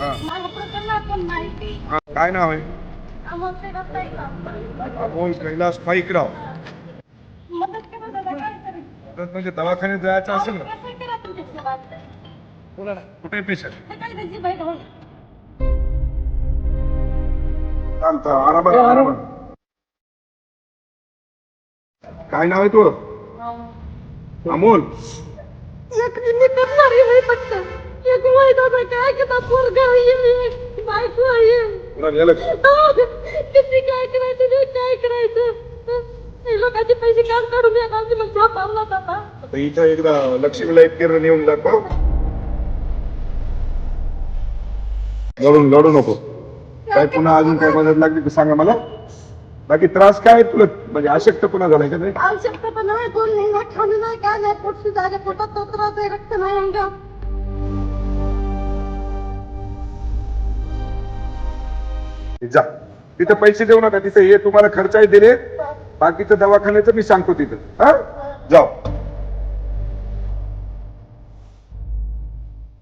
मला प्रकरणात पण माहिती काय नाव आहे? आम्हाला का? अमोल कैलास पाईकराव मदत करा दादा काय तरी म्हणजे दवाखान्यात जायचं असेल ना? कसं करा तुमच्या सेवा कुठे पेशंट? ते काय त्याची बाई होईल चालतं आरामात. आरामात काय नाव आहे तू अमोल. एक फक्त दादा काय पोरगा तुला नेलं का? किती काय करायचं काय करायचं? हे लोकांचे पैसे काम काढून या गावची? मग जॉब लावला दादा आता इथं एकदा लक्ष्मी लाईफ केअर नेऊन दाखव. लढून लढू नको. काय पुन्हा अजून काय मदत लागली तर सांगा मला? बाकी त्रास काय तुला? म्हणजे अशक्त पुन्हा झालाय का ते? आवश्यकता नाही दोन महिना खाणं नाही काय नाही पोट सुद्धा पोटात तो त्रास आहे रक्त नाही अंगात जा. तिथं पैसे देऊ नका तिथे हे तुम्हाला खर्चही दिले. बाकीचं दवाखान्याचं मी सांगतो तिथं. हा? जाऊ.